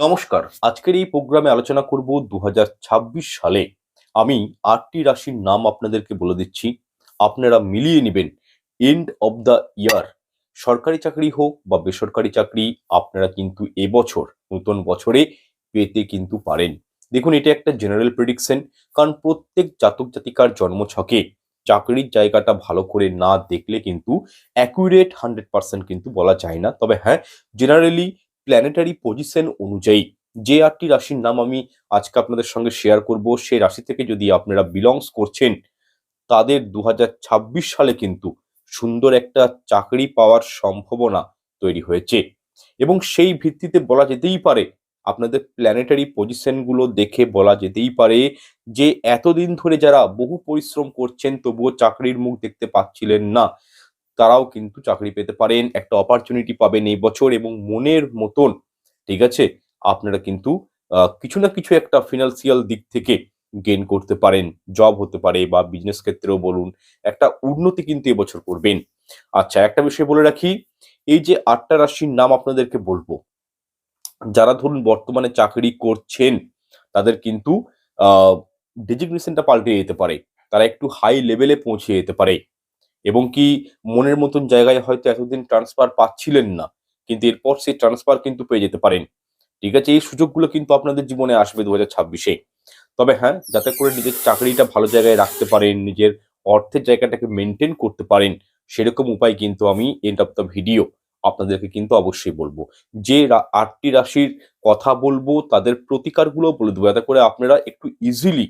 নমস্কার। আজকের এই প্রোগ্রামে আলোচনা করব দু হাজার ছাব্বিশ সালে। আমি আটটি রাশির নাম আপনাদেরকে বলে দিচ্ছি। আপনারা মিলিয়ে নেবেন। এন্ড অব দ্য ইয়ার সরকারি চাকরি হোক বা বেসরকারি চাকরি, আপনারা কিন্তু এবছর, নতুন বছরে পেতে কিন্তু পারেন। দেখুন, এটা একটা জেনারেল প্রেডিকশন কারণ প্রত্যেক জাতক জাতিকার জন্মছকে চাকরির জায়গাটা ভালো করে না দেখলে কিন্তু অ্যাকুরেট হান্ড্রেড পার্সেন্ট কিন্তু বলা যায় না। তবে হ্যাঁ জেনারেলি প্ল্যানেটারি পজিশন অনুযায়ী যে আটটি রাশির নাম আমি আজকে আপনাদের সঙ্গে শেয়ার করব, সেই রাশি থেকে যদি আপনারা বিলংস করছেন, তাদের দু হাজার ছাব্বিশ সালে কিন্তু সুন্দর একটা চাকরি পাওয়ার সম্ভাবনা তৈরি হয়েছে। এবং সেই ভিত্তিতে বলা যেতেই পারে, আপনাদের প্ল্যানেটারি পজিশনগুলো দেখে বলা যেতেই পারে যে এতদিন ধরে যারা বহু পরিশ্রম করছেন, তবুও চাকরির মুখ দেখতে পাচ্ছিলেন না। তারাও কিন্তু চাকরি পেতে পারেন, একটা অপরচুনিটি পাবেন এই বছর এবং মনের মতন, ঠিক আছে? আপনারা কিন্তু কিছু না কিছু একটা ফিনান্সিয়াল দিক থেকে গেন করতে পারেন জব হতে পারে বা বিজনেস ক্ষেত্রেও বলুন, একটা উন্নতি কিন্তু এবছর করবেন। আচ্ছা একটা বিষয় বলে রাখি, এই যে আটটা রাশির নাম আপনাদেরকে বলব, যারা ধরুন বর্তমানে চাকরি করছেন, তাদের কিন্তু ডেজিগনেশনটা পাল্টে যেতে পারে, তারা একটু হাই লেভেলে পৌঁছে যেতে পারে। এবং কি মনের মতন জায়গায় হয়তো এতদিন ট্রান্সফার পাচ্ছিলেন না, কিন্তু এরপর সেই ট্রান্সফার কিন্তু পেয়ে যেতে পারেন। ঠিক আছে, এই সুযোগগুলো কিন্তু আপনাদের জীবনে আসবে দু ছাব্বিশে। তবে হ্যাঁ যাতে করে নিজের চাকরিটা ভালো জায়গায় রাখতে পারেন, নিজের অর্থের জায়গাটাকে মেনটেন করতে পারেন, সেরকম উপায় কিন্তু আমি এন্ড অফ দ্য ভিডিও আপনাদেরকে কিন্তু অবশ্যই বলব। যে আটটি রাশির কথা বলব, তাদের প্রতিকারগুলো বলে দেবো, যাতে করে আপনারা একটু ইজিলি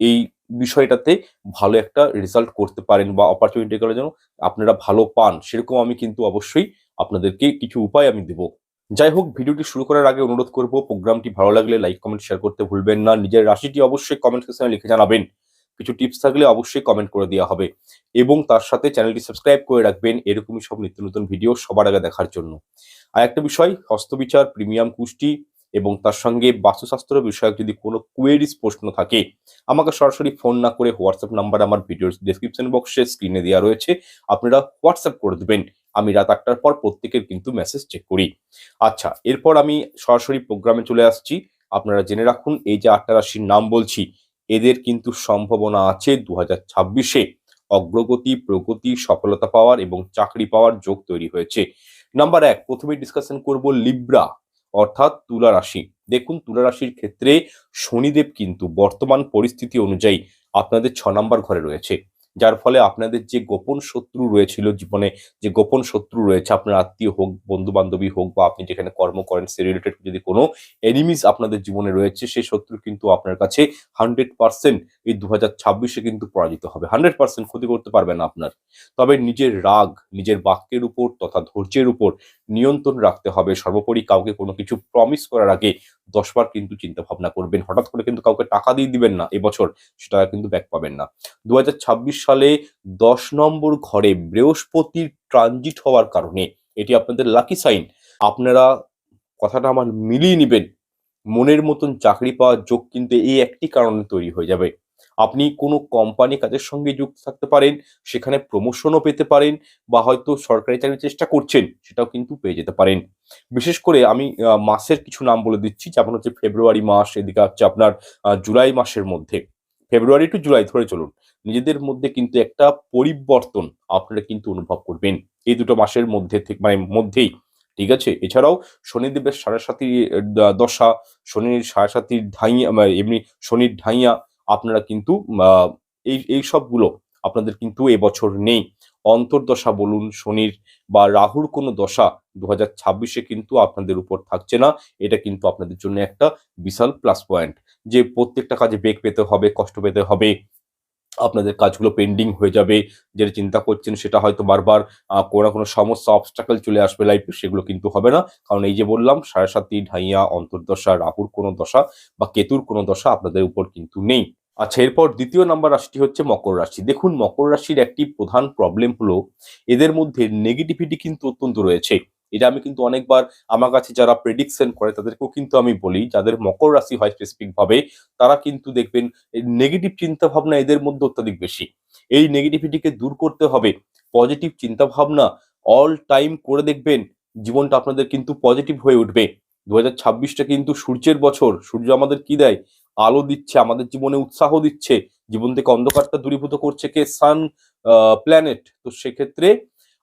এই বিষয়টাতে ভালো একটা রেজাল্ট করতে পারেন বা অপরচুনিটি করার জন্য আপনারা ভালো পান, সেরকম আমি কিন্তু অবশ্যই আপনাদেরকে কিছু উপায় আমি দেবো। যাই হোক, ভিডিওটি শুরু করার আগে অনুরোধ করব, প্রোগ্রামটি ভালো লাগলে লাইক কমেন্ট শেয়ার করতে ভুলবেন না। নিজের রাশিটি অবশ্যই কমেন্ট সেকশনে লিখে জানাবেন। কিছু টিপস থাকলে অবশ্যই কমেন্ট করে দেওয়া হবে। এবং তার সাথে চ্যানেলটি সাবস্ক্রাইব করে রাখবেন। এরকমই সব নিত্য নতুন ভিডিও সবার আগে দেখার জন্য। আর একটা বিষয়, হস্তবিচার প্রিমিয়াম কুষ্টি এবং তার সঙ্গে বাস্তুশাস্ত্র বিষয়ক যদি কোনো কোয়েরিজ প্রশ্ন থাকে, আমাকে সরাসরি ফোন না করে হোয়াটসঅ্যাপ নাম্বার আমার ভিডিওর ডেসক্রিপশন বক্সে স্ক্রিনে দেওয়া রয়েছে। আপনারা হোয়াটসঅ্যাপ করে দেবেন। আমি রাত আটটার পর প্রত্যেকের কিন্তু মেসেজ চেক করি। আচ্ছা এরপর আমি সরাসরি প্রোগ্রামে চলে আসছি। আপনারা জেনে রাখুন, এই যে আটটা রাশির নাম বলছি, এদের কিন্তু সম্ভাবনা আছে দু হাজার ছাব্বিশে। অগ্রগতি, প্রগতি, সফলতা পাওয়ার এবং চাকরি পাওয়ার যোগ তৈরি হয়েছে। নাম্বার এক, প্রথমে ডিসকাশন করব লিব্রা অর্থাৎ তুলা রাশি। দেখুন, তুলা রাশির ক্ষেত্রে শনিদেব কিন্তু বর্তমান পরিস্থিতি অনুযায়ী আপনাদের ছ নম্বর ঘরে রয়েছে। যার ফলে আপনাদের যে গোপন শত্রু রয়েছিল জীবনে, যে গোপন শত্রু রয়েছে, আপনার আত্মীয় হোক বন্ধু বান্ধবী হোক বা আপনি যেখানে কর্ম করেন, সে রিলেটেড যদি কোনো এনিমিস আপনাদের জীবনে রয়েছে সেই শত্রু কিন্তু আপনার কাছে হান্ড্রেড পার্সেন্ট এই দু হাজার ছাব্বিশে কিন্তু পরাজিত হবে। হান্ড্রেড পার্সেন্ট ক্ষতি করতে পারবে না আপনার। তবে নিজের রাগ, নিজের বাক্যের উপর তথা ধৈর্যের উপর নিয়ন্ত্রণ রাখতে হবে। সর্বোপরি কাউকে কোনো কিছু প্রমিস করার আগে দশবার কিন্তু চিন্তা ভাবনা করবেন। হঠাৎ করে কিন্তু কাউকে টাকা দিয়ে দিবেন না এবছর, সেটা কিন্তু ব্যাক পাবেন না। দু হাজার ছাব্বিশ সালে দশ নম্বর ঘরে বৃহস্পতির ট্রানজিট হওয়ার কারণে এটি আপনাদের লাকি সাইন আপনারা কথাটা আমার মিলিয়ে নেবেন। মনের মতন চাকরি পাওয়ার যোগ কিন্তু এই একটি কারণে তৈরি হয়ে যাবে। আপনি কোনো কোম্পানি কাজের সঙ্গে যুক্ত থাকতে পারেন, সেখানে প্রমোশনও পেতে পারেন বা হয়তো সরকারি চাকরির চেষ্টা করছেন, সেটাও কিন্তু পেয়ে যেতে পারেন। বিশেষ করে আমি মাসের কিছু নাম বলে দিচ্ছি, যেমন হচ্ছে ফেব্রুয়ারি মাস, এদিকে হচ্ছে আপনার জুলাই মাসের মধ্যে। ফেব্রুয়ারি টু জুলাই ধরে চলুন, নিজেদের মধ্যে কিন্তু একটা পরিবর্তন আপনারা কিন্তু অনুভব করবেন এই দুটো মাসের মধ্যে থেকে মানে মধ্যেই, ঠিক আছে? এছাড়াও শনিদেবের সাড়ে দ- দশা, শনির সাড়ে সাথীর ঢাইয়া মানে এমনি শনির ঢাইয়া আপনারা কিন্তু এই এই সবগুলো আপনাদের কিন্তু এবছর নেই। অন্তর্দশা বলুন, শনির বা রাহুর কোনো দশা দু হাজার ছাব্বিশে কিন্তু আপনাদের উপর থাকছে না। এটা কিন্তু আপনাদের জন্য একটা বিশাল প্লাস পয়েন্ট যে প্রত্যেকটা কাজে বেগ পেতে হবে, কষ্ট পেতে হবে। আপনাদের কাজগুলো পেন্ডিং হয়ে যাবে। যেটা চিন্তা করছেন সেটা হয়তো বারবার কোনো কোনো সমস্যা অবস্টাকল চলে আসবে লাইফে সেগুলো কিন্তু হবে না। কারণ এই যে বললাম, সাড়ে সাতটি ঢাইয়া, অন্তর্দশা, রাহুর কোনো দশা বা কেতুর কোনো দশা আপনাদের উপর কিন্তু নেই। আচ্ছা এরপর দ্বিতীয় নাম্বার রাশিটি হচ্ছে মকর রাশি। দেখুন, মকর রাশির একটি প্রধান প্রবলেম হলো এদের মধ্যে নেগেটিভিটি কিন্তু অত্যন্ত রয়েছে। এটা আমি কিন্তু অনেকবার আমার কাছে যারা প্রেডিকশন করে তাদেরকেও কিন্তু আমি বলি, যাদের মকর রাশি হয় স্পেসিফিক ভাবে তারা কিন্তু দেখবেন নেগেটিভ চিন্তা ভাবনা এদের মধ্যে অত্যাধিক বেশি। এই নেগেটিভিটিকে দূর করতে হবে পজিটিভ চিন্তা ভাবনা অল টাইম করে দেখবেন, জীবনটা আপনাদের কিন্তু পজিটিভ হয়ে উঠবে। দু হাজার কিন্তু সূর্যের বছর, সূর্য আমাদের কি দেয়? আলো দিচ্ছে, আমাদের জীবনে উৎসাহ দিচ্ছে, জীবন থেকে অন্ধকারটা দূরীভূত করছে কে? সান প্ল্যানেট তো সেক্ষেত্রে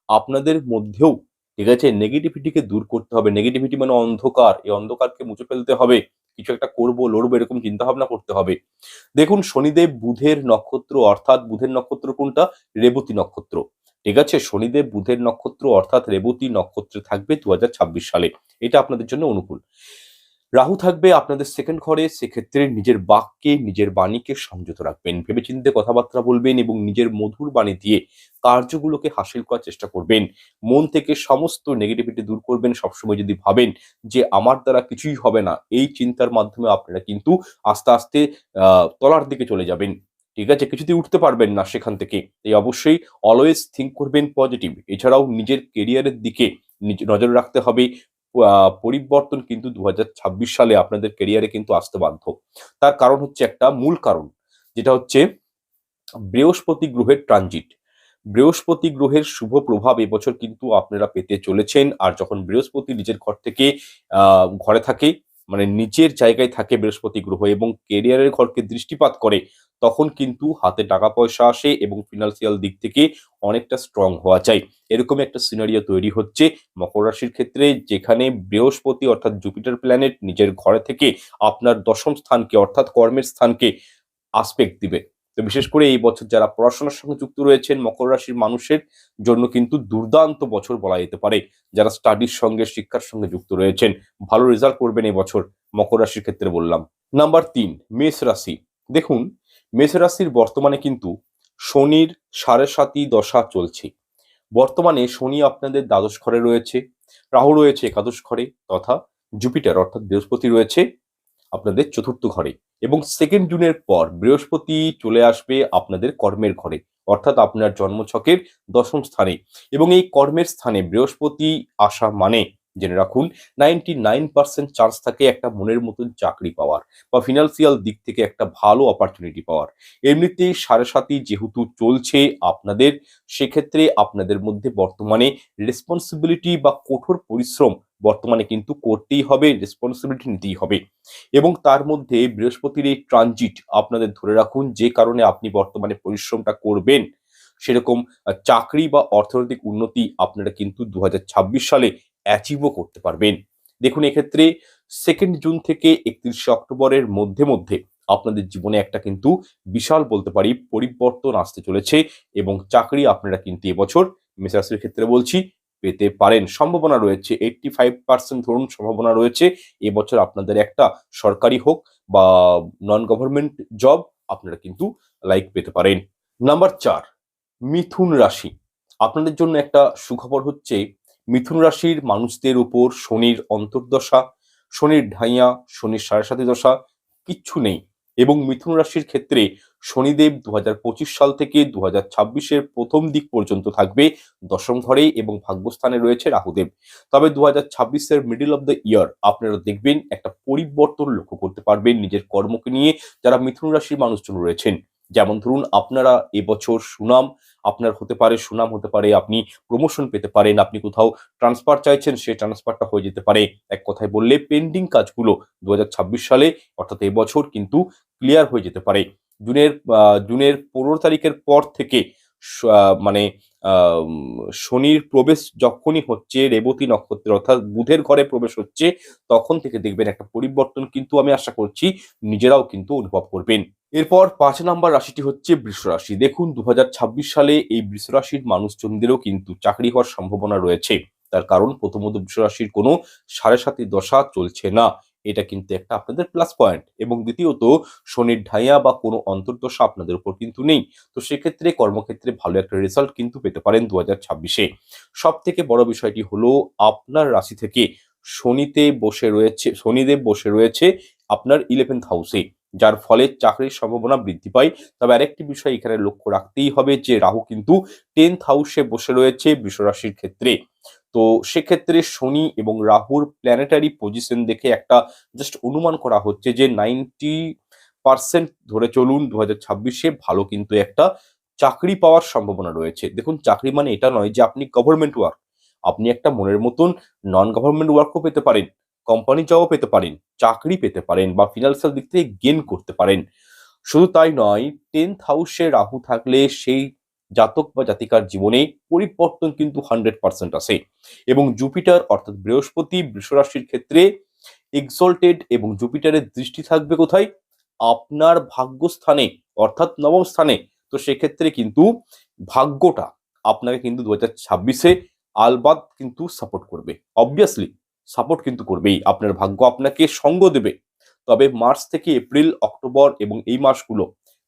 আপনাদের মধ্যেও, ঠিক আছে নেগেটিভিটিকে দূর করতে হবে। নেগেটিভিটি মানে অন্ধকার। এই অন্ধকারকে মুছে ফেলতে হবে। কিছু একটা করব, লড়বো, এরকম চিন্তা ভাবনা করতে হবে। দেখুন, শনিদেব বুধের নক্ষত্র, অর্থাৎ বুধের নক্ষত্র কোনটা? রেবতী নক্ষত্র। ঠিক আছে, শনিদেব বুধের নক্ষত্র, অর্থাৎ রেবতী নক্ষত্রে থাকবে দু হাজার ছাব্বিশ সালে। এটা আপনাদের জন্য অনুকূল। রাহু থাকবে আপনাদের সেকেন্ড ঘরে, সেক্ষেত্রে নিজের বাক্যে, নিজের বাণীকে সংযত রাখবেন। ভেবেচিন্তে কথাবার্তা বলবেন এবং নিজের মধুর বাণী দিয়ে কার্যগুলোকে হাসিল করার চেষ্টা করবেন। মন থেকে সমস্ত নেগেটিভিটি দূর করবেন, সবসময় যদি ভাবেন যে আমার দ্বারা কিছুই হবে না, এই চিন্তার মাধ্যমে আপনারা কিন্তু আস্তে আস্তে তলার দিকে চলে যাবেন। ঠিক আছে? কিছুতেই উঠতে পারবেন না সেখান থেকে। এই অবশ্যই অলওয়েজ থিঙ্ক করবেন পজিটিভ এছাড়াও নিজের কেরিয়ারের দিকে নিজ- নজর রাখতে হবে। পরিবর্তন কিন্তু দু হাজার ছাব্বিশ সালে আপনাদের কেরিয়ারে কিন্তু আসতে বাধ্য। তার কারণ হচ্ছে একটা মূল কারণ, যেটা হচ্ছে বৃহস্পতি গ্রহের ট্রানজিট বৃহস্পতি গ্রহের শুভ প্রভাব এবছর কিন্তু আপনারা পেতে চলেছেন, আর যখন বৃহস্পতি নিজের ঘর থেকে ঘরে থাকে মানে নিচের জায়গায় থাকে বৃহস্পতি গ্রহ এবং কেরিয়ারের ঘরকে দৃষ্টিপাত করে, তখন কিন্তু হাতে টাকা পয়সা আসে এবং ফিনান্সিয়াল দিক থেকে অনেকটা স্ট্রং হওয়া চাই। এরকম একটা সিনারিও তৈরি হচ্ছে। মকর রাশির ক্ষেত্রে যেখানে বৃহস্পতি অর্থাৎ জুপিটার প্ল্যানেট নিজের ঘরে থেকে আপনার দশম স্থানকে অর্থাৎ কর্মের স্থানকে আসপেক্ট দিবে। তো বিশেষ করে এই বছর যারা পড়াশোনার সঙ্গে যুক্ত রয়েছেন, মকর রাশির মানুষের জন্য কিন্তু দুর্দান্ত বছর বলা যেতে পারে। যারা স্টাডির সঙ্গে, শিক্ষার সঙ্গে যুক্ত রয়েছেন, ভালো রেজাল্ট করবেন এই বছর মকর রাশির ক্ষেত্রে বললাম। নাম্বার তিন, মেষ রাশি। দেখুন, মেষ রাশির বর্তমানে কিন্তু শনির সাড়ে সাতই দশা চলছে। বর্তমানে শনি আপনাদের দ্বাদশ ঘরে রয়েছে, রাহু রয়েছে একাদশ ঘরে, তথা জুপিটার অর্থাৎ বৃহস্পতি রয়েছে আপনাদের চতুর্থ ঘরে। এবং সেকেন্ড জুনের পর বৃহস্পতি চলে আসবে আপনাদের কর্মের ঘরে, অর্থাৎ আপনার জন্মছকের দশম স্থানে। এবং এই কর্মের স্থানে বৃহস্পতি আসা মানে জেনে রাখুন নাইনটি নাইন পার্সেন্ট চান্স থাকে একটা মনের মতন চাকরি পাওয়ার বা ফিনান্সিয়াল দিক থেকে একটা ভালো অপরচুনিটি পাওয়ার। এমনিতেই সাড়ে সাতি যেহেতু চলছে আপনাদের, সেক্ষেত্রে আপনাদের মধ্যে বর্তমানে রেসপন্সিবিলিটি বা কঠোর পরিশ্রম বর্তমানে কিন্তু করতেই হবে রেসপন্সিবিলিটি নিতেই হবে। এবং তার মধ্যে বৃহস্পতির এই ট্রানজিট আপনাদের ধরে রাখুন, যে কারণে আপনি বর্তমানে পরিশ্রমটা করবেন, সেরকম চাকরি বা অর্থনৈতিক উন্নতি আপনারা কিন্তু দু হাজার ছাব্বিশ সালে অ্যাচিভও করতে পারবেন। দেখুন, এক্ষেত্রে সেকেন্ড জুন থেকে একত্রিশে অক্টোবরের মধ্যে মধ্যে আপনাদের জীবনে একটা কিন্তু বিশাল বলতে পারি পরিবর্তন আসতে চলেছে এবং চাকরি আপনারা কিন্তু এবছর মেসার্সের ক্ষেত্রে বলছি পেতে পারেন। সম্ভাবনা রয়েছে এইটটি ফাইভ পার্সেন্ট ধরুন সম্ভাবনা রয়েছে, এবছর আপনাদের একটা সরকারি হোক বা নন গভর্নমেন্ট জব আপনারা কিন্তু লাইক পেতে পারেন। নাম্বার চার, মিথুন রাশি। আপনাদের জন্য একটা সুখবর হচ্ছে, মিথুন রাশির মানুষদের উপর শনির অন্তর্দশা, শনির ঢাইয়া, শনির সাড়ে সাতি দশা কিচ্ছু নেই। এবং মিথুন রাশির ক্ষেত্রে শনিদেব দু হাজার পঁচিশ সাল থেকে দু ছাব্বিশের প্রথম দিক পর্যন্ত থাকবে দশম ঘরে এবং ভাগ্যস্থানে রয়েছে রাহুদেব। তবে দু হাজার মিডিল অফ দ্য ইয়ার আপনারা দেখবেন একটা পরিবর্তন লক্ষ্য করতে পারবেন নিজের কর্মকে নিয়ে যারা মিথুন রাশির মানুষজন রয়েছেন। যেমন ধরুন, আপনারা এবছর সুনাম, আপনার হতে পারে সুনাম হতে পারে, আপনি প্রমোশন পেতে পারেন, আপনি কোথাও ট্রান্সফার চাইছেন, সেই ট্রান্সফারটা হয়ে যেতে পারে। এক কথায় বললে পেন্ডিং কাজগুলো দু হাজার ছাব্বিশ সালে, অর্থাৎ এবছর কিন্তু ক্লিয়ার হয়ে যেতে পারে। জুনের জুনের পনেরো তারিখের পর থেকে মানে শনির প্রবেশ যখনই হচ্ছে, রেবতী নক্ষত্রে অর্থাৎ বুধের ঘরে প্রবেশ হচ্ছে, তখন থেকে দেখবেন একটা পরিবর্তন কিন্তু আমি আশা করছি নিজেরাও কিন্তু অনুভব করবেন। এরপর পাঁচ নাম্বার রাশিটি হচ্ছে বৃষ রাশি। দেখুন দু হাজার ছাব্বিশ সালে এই বৃষ রাশির মানুষজনদেরও কিন্তু চাকরি হওয়ার সম্ভাবনা রয়েছে। তার কারণ প্রথমত বৃষ রাশির কোনো সাড়ে সাতি দশা চলছে না। এটা কিন্তু একটা আপনাদের প্লাস পয়েন্ট এবং দ্বিতীয়ত, শনির ঢাইয়া বা কোনো অন্তর্দশা আপনাদের উপর কিন্তু নেই। তো সেক্ষেত্রে কর্মক্ষেত্রে ভালো একটা রেজাল্ট কিন্তু পেতে পারেন দু হাজার ছাব্বিশে। সব থেকে বড় বিষয়টি হলো, আপনার রাশি থেকে শনিতে বসে রয়েছে, শনিদেব বসে রয়েছে আপনার ইলেভেন্থ হাউসে যার ফলে চাকরির সম্ভাবনা বৃদ্ধি পায়। তবে আরেকটি বিষয় এখানে লক্ষ্য রাখতেই হবে যে, রাহু কিন্তু টেন্থ হাউসে বসে রয়েছে বৃষরাশির ক্ষেত্রে। তো সেক্ষেত্রে শনি এবং রাহুর প্ল্যানেটারি পজিশন দেখে একটা জাস্ট অনুমান করা হচ্ছে যে নাইনটি পার্সেন্ট ধরে চলুন দু হাজার ছাব্বিশে ভালো কিন্তু একটা চাকরি পাওয়ার সম্ভাবনা রয়েছে। দেখুন, চাকরি মানে এটা নয় যে আপনি গভর্নমেন্ট ওয়ার্ক আপনি একটা মনের মতন নন গভর্নমেন্ট ওয়ার্কও পেতে পারেন কোম্পানি জবও পেতে পারেন, চাকরি পেতে পারেন বা ফিনান্সিয়াল দিক থেকে গেন করতে পারেন। শুধু তাই নয় টেন্থ হাউসে রাহু থাকলে সেই জাতক বা জাতিকার জীবনে পরিবর্তন কিন্তু হান্ড্রেড পার্সেন্ট আসে এবং জুপিটার অর্থাৎ বৃহস্পতি, বৃষরাশির ক্ষেত্রে এক্সল্টেড এবং জুপিটারের দৃষ্টি থাকবে কোথায়? আপনার ভাগ্যস্থানে, অর্থাৎ নবম স্থানে। তো সেক্ষেত্রে কিন্তু ভাগ্যটা আপনাকে কিন্তু দু হাজার ছাব্বিশে আলবাদ কিন্তু সাপোর্ট করবে। অবভিয়াসলি সাপোর্ট কিন্তু করবেই। আপনার ভাগ্য আপনাকে সঙ্গ দেবে। তবে মার্চ থেকে এপ্রিল অক্টোবর এবং এই মাসগুলো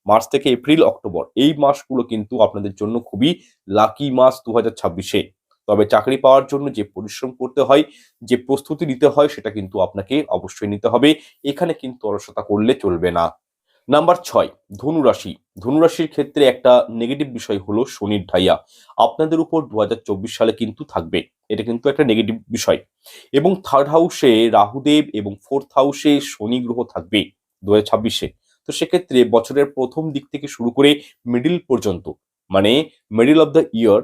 মার্চ থেকে এপ্রিল, অক্টোবর। এই মাসগুলো কিন্তু আপনাদের জন্য খুবই লাকি মাস দু হাজার ছাব্বিশে। তবে চাকরি পাওয়ার জন্য যে পরিশ্রম করতে হয়, যে প্রস্তুতি নিতে হয়, সেটা কিন্তু আপনাকে অবশ্যই নিতে হবে। এখানে কিন্তু অলসতা করলে চলবে না। নাম্বার ছয়, ধনুরাশি। ধনুরাশির ক্ষেত্রে একটা নেগেটিভ বিষয় হলো শনির ঢাইয়া। আপনাদের উপর দু হাজার চব্বিশ সালে কিন্তু থাকবে। এটা কিন্তু একটা নেগেটিভ বিষয়। এবং থার্ড হাউসে রাহুদেব এবং ফোর্থ হাউসে শনি গ্রহ থাকবে দু হাজার ছাব্বিশে। তো সেক্ষেত্রে বছরের প্রথম দিক থেকে শুরু করে মিডিল পর্যন্ত মানে মিডিল অফ দ্য ইয়ার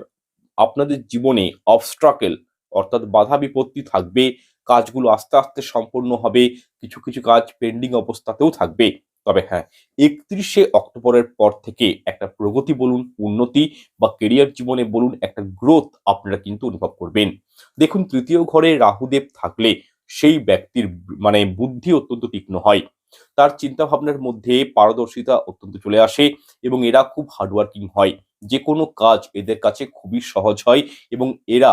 আপনাদের জীবনে অবস্ট্রাকেল অর্থাৎ বাধা বিপত্তি থাকবে, কাজগুলো আস্তে আস্তে সম্পূর্ণ হবে, কিছু কিছু কাজ পেন্ডিং অবস্থাতেও থাকবে। তবে হ্যাঁ একত্রিশে অক্টোবরের পর থেকে একটা প্রগতি বলুন, উন্নতি বা কেরিয়ার জীবনে বলুন, একটা গ্রোথ আপনারা কিন্তু অনুভব করবেন। দেখুন, তৃতীয় ঘরে রাহুদেব থাকলে সেই ব্যক্তির মানে বুদ্ধি অত্যন্ত তীক্ষ্ণ হয়। তার চিন্তা ভাবনার মধ্যে পারদর্শিতা অত্যন্ত চলে আসে এবং এরা খুব হার্ডওয়ার্কিং হয়। যে কোনো কাজ এদের কাছে খুবই সহজ হয় এবং এরা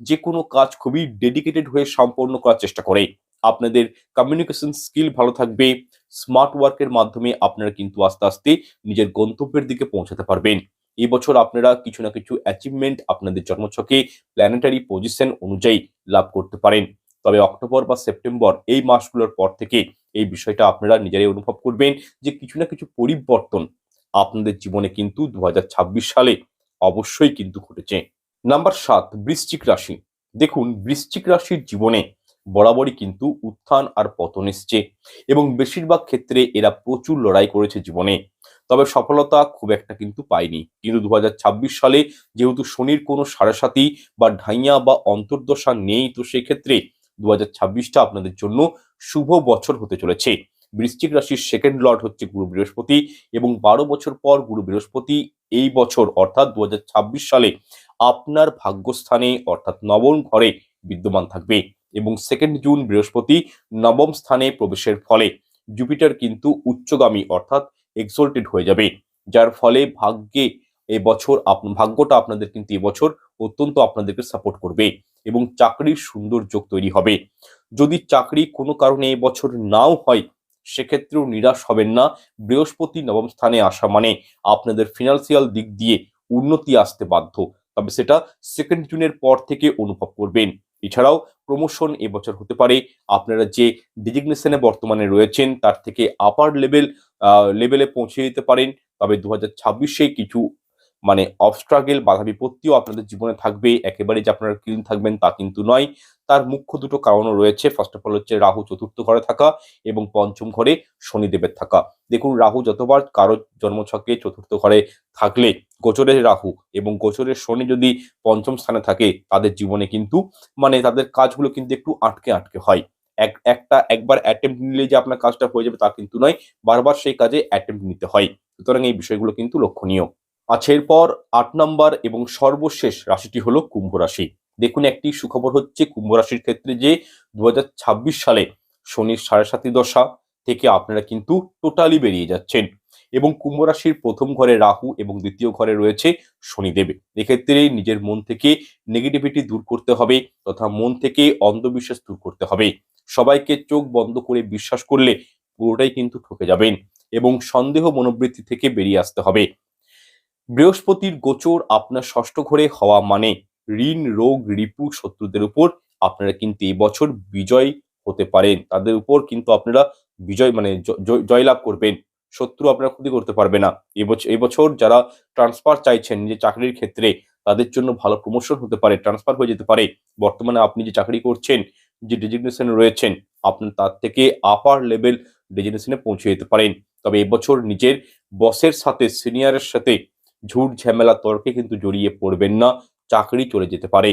যে কোনো কাজ খুবই ডেডিকেটেড হয়ে সম্পন্ন করার চেষ্টা করে। আপনাদের কমিউনিকেশন স্কিল ভালো থাকবে স্মার্ট ওয়ার্কের মাধ্যমে আপনারা কিন্তু আস্তে আস্তে নিজের গন্তব্যের দিকে পৌঁছাতে পারবেন। এই বছর আপনারা কিছু না কিছু অ্যাচিভমেন্ট আপনাদের জন্মছকে প্ল্যানেটারি পজিশন অনুযায়ী লাভ করতে পারেন। তবে অক্টোবর বা সেপ্টেম্বর এই মাসগুলোর পর থেকে এই বিষয়টা আপনারা নিজেরাই অনুভব করবেন যে কিছু না কিছু পরিবর্তন আপনাদের জীবনে কিন্তু দু হাজার ছাব্বিশ সালে অবশ্যই কিন্তু ঘটেছে। নাম্বার সাত, বৃশ্চিক রাশি। দেখুন, বৃশ্চিক রাশির জীবনে বরাবরই কিন্তু উত্থান আর পতন এসছে এবং বেশিরভাগ ক্ষেত্রে এরা প্রচুর লড়াই করেছে জীবনে। তবে সফলতা খুব একটা কিন্তু পায়নি। কিন্তু দু হাজার ছাব্বিশ সালে যেহেতু শনির কোনো সাড়ে বা ঢাইয়া বা অন্তর্দশা নেই, তো সেক্ষেত্রে দু হাজার আপনাদের জন্য শুভ বছর হতে চলেছে। বৃশ্চিক রাশির সেকেন্ড লর্ড হচ্ছে গুরু বৃহস্পতি এবং বারো বছর পর গুরু বৃহস্পতি এই বছর অর্থাৎ দুহাজার ছাব্বিশ সালে আপনার ভাগ্যস্থানে অর্থাৎ নবম ঘরে বিদ্যমান থাকবে এবং সেকেন্ড জুন বৃহস্পতি নবম স্থানে প্রবেশের ফলে জুপিটার কিন্তু উচ্চগামী অর্থাৎ এক্সোল্টেড হয়ে যাবে। যার ফলে ভাগ্যে এবছর ভাগ্যটা আপনাদের কিন্তু এবছর অত্যন্ত আপনাদেরকে সাপোর্ট করবে এবং চাকরির সুন্দর যোগ তৈরি হবে। যদি চাকরি কোনো কারণে এবছর নাও হয়, সেক্ষেত্রেও নিরাশ হবেন না। বৃহস্পতি নবম স্থানে আসা মানে আপনাদের ফিনান্সিয়াল দিক দিয়ে উন্নতি আসতে বাধ্য। তবে সেটা সেকেন্ড জুনের পর থেকে অনুভব করবেন। এছাড়াও প্রমোশন এবছর হতে পারে। আপনারা যে ডিজিগনেশনে বর্তমানে রয়েছেন, তার থেকে আপার লেভেল লেভেলে পৌঁছে যেতে পারেন। তবে দু হাজার কিছু মানে অবস্ট্রাগেল বাধা বিপত্তিও আপনাদের জীবনে থাকবে, একেবারে যে আপনারা ক্লিন থাকবেন তা কিন্তু নয়। তার মুখ্য দুটো কারণও রয়েছে। ফার্স্ট অফ অল হচ্ছে রাহু চতুর্থ ঘরে থাকা এবং পঞ্চম ঘরে শনিদেবের থাকা। দেখুন, রাহু যতবার কারও জন্মছকে চতুর্থ ঘরে থাকলে, গোচরের রাহু এবং গোচরের শনি যদি পঞ্চম স্থানে থাকে, তাদের জীবনে কিন্তু মানে তাদের কাজগুলো কিন্তু একটু আটকে আটকে হয়। এক, একটা একবার অ্যাটেম্প নিলে যে আপনার কাজটা হয়ে যাবে তা কিন্তু নয়। বারবার সেই কাজে অ্যাটেম্প নিতে হয়। সুতরাং এই বিষয়গুলো কিন্তু লক্ষণীয়। আচ্ছা এরপর আট নম্বর এবং সর্বশেষ রাশিটি হলো কুম্ভ রাশি। দেখুন, একটি সুখবর হচ্ছে কুম্ভ রাশির ক্ষেত্রে যে দু হাজার ছাব্বিশ সালে শনির সাড়ে সাতি দশা থেকে আপনারা কিন্তু টোটালি বেরিয়ে যাচ্ছেন এবং কুম্ভ রাশির প্রথম ঘরে রাহু এবং দ্বিতীয় ঘরে রয়েছে শনিদেব। এক্ষেত্রে নিজের মন থেকে নেগেটিভিটি দূর করতে হবে তথা মন থেকে অন্ধবিশ্বাস দূর করতে হবে। সবাইকে চোখ বন্ধ করে বিশ্বাস করলে পুরোটাই কিন্তু ঠকে যাবেন এবং সন্দেহ, মনোবৃত্তি থেকে বেরিয়ে আসতে হবে। বৃহস্পতির গোচর আপনার ষষ্ঠ ঘরে হওয়া মানে ঋণ, রোগ, রিপু শত্রুদের উপর আপনারা কিন্তু এই বছর বিজয় হতে পারেন। তাদের উপর কিন্তু আপনারা বিজয় মানে জয়লাভ করবেন। শত্রু আপনারা ক্ষতি করতে পারবে না। এবছর এবছর যারা ট্রান্সফার চাইছেন যে চাকরির ক্ষেত্রে, তাদের জন্য ভালো প্রমোশন হতে পারে ট্রান্সফার হয়ে যেতে পারে। বর্তমানে আপনি যে চাকরি করছেন, যে ডেজিগনেশনে রয়েছেন আপনি তার থেকে আপার লেভেল ডেজিগনেশনে পৌঁছে যেতে পারেন। তবে এবছর নিজের বসের সাথে সিনিয়রের সাথে ঝুট ঝামেলা তর্কে কিন্তু জড়িয়ে পড়বেন না, চাকরি চলে যেতে পারে।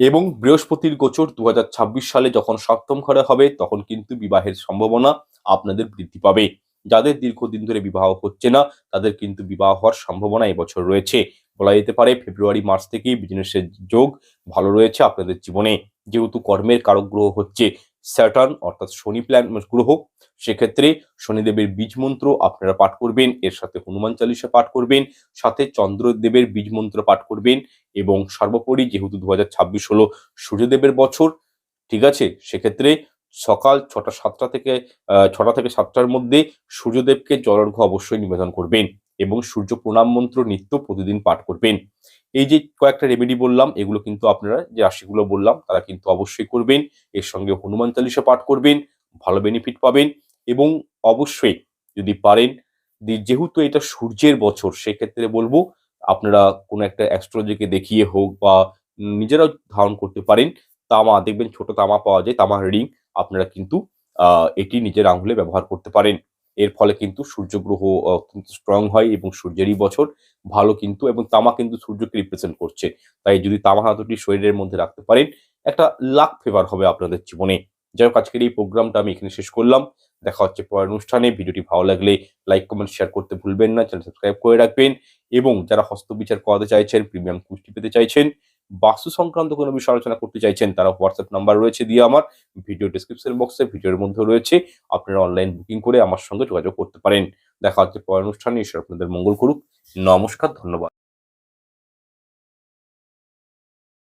এবং বৃহস্পতির গোচর দু হাজার ছাব্বিশ সালে যখন সপ্তম ঘরে হবে, তখন কিন্তু বিবাহের সম্ভাবনা আপনাদের বৃদ্ধি পাবে। যাদের দীর্ঘদিন ধরে বিবাহ হচ্ছে না, তাদের কিন্তু বিবাহ হওয়ার সম্ভাবনা এবছর রয়েছে। বলা যেতে পারে, ফেব্রুয়ারি, মার্চ থেকেই বিজনেসের যোগ ভালো রয়েছে আপনাদের জীবনে। যেহেতু কর্মের কারক গ্রহ হচ্ছে স্যাটার্ন অর্থাৎ শনি প্ল্যান গ্রহ, সেক্ষেত্রে শনিদেবের বীজ মন্ত্র আপনারা পাঠ করবেন, এর সাথে হনুমান চালিসা পাঠ করবেন, সাথে চন্দ্রদেবের বীজ মন্ত্র পাঠ করবেন এবং সর্বোপরি যেহেতু দু হাজার ছাব্বিশ হলো সূর্যদেবের বছর, ঠিক আছে? সেক্ষেত্রে সকাল ছটা, সাতটা থেকে ছটা থেকে সাতটার মধ্যে সূর্যদেবকে জলার্ঘ্য অবশ্যই নিবেদন করবেন এবং সূর্য প্রণাম মন্ত্র নিত্য প্রতিদিন পাঠ করবেন। এই যে কয়েকটা রেমেডি বললাম, এগুলো কিন্তু আপনারা যে রাশিগুলো বললাম, তারা কিন্তু অবশ্যই করবেন। এর সঙ্গে হনুমান চালিশা পাঠ করবেন, ভালো বেনিফিট পাবেন এবং অবশ্যই যদি পারেন যেহেতু এটা সূর্যের বছর, সেক্ষেত্রে বলব আপনারা কোনো একটা অ্যাস্ট্রোলজিকে দেখিয়ে হোক বা নিজেরাও ধারণ করতে পারেন, তামা দেখবেন ছোট তামা পাওয়া যায়, তামার রিং আপনারা কিন্তু এটি নিজের আঙুলে ব্যবহার করতে পারেন। এর ফলে কিন্তু সূর্যগ্রহ অত্যন্ত স্ট্রং হয় এবং সূর্যেরই বছর ভালো কিন্তু এবং তামা কিন্তু সূর্যকে রিপ্রেজেন্ট করছে। তাই যদি তামা হাতটি শরীরের মধ্যে রাখতে পারেন, একটা লাক ফেভার হবে আপনাদের জীবনে। যাই হোক, আজকের এই প্রোগ্রামটা আমি এখানে শেষ করলাম। দেখা হচ্ছে পরের অনুষ্ঠানে। ভিডিওটি ভালো লাগলে লাইক কমেন্ট শেয়ার করতে ভুলবেন না। চ্যানেল সাবস্ক্রাইব করে রাখবেন এবং যারা হস্তবিচার করাতে চাইছেন প্রিমিয়াম কুষ্টি পেতে চাইছেন বাস্তু সংক্রান্ত কোনো বিষয় আলোচনা করতে চাইছেন, তারা হোয়াটসঅ্যাপ নাম্বার রয়েছে, দিয়ে আমার ভিডিও ডিসক্রিপশন বক্সে ভিডিওর মধ্যে রয়েছে, আপনারা অনলাইন বুকিং করে আমার সঙ্গে যোগাযোগ করতে পারেন। দেখা হচ্ছে পরের অনুষ্ঠানে ঈশ্বর আপনাদের মঙ্গল করুক। নমস্কার, ধন্যবাদ।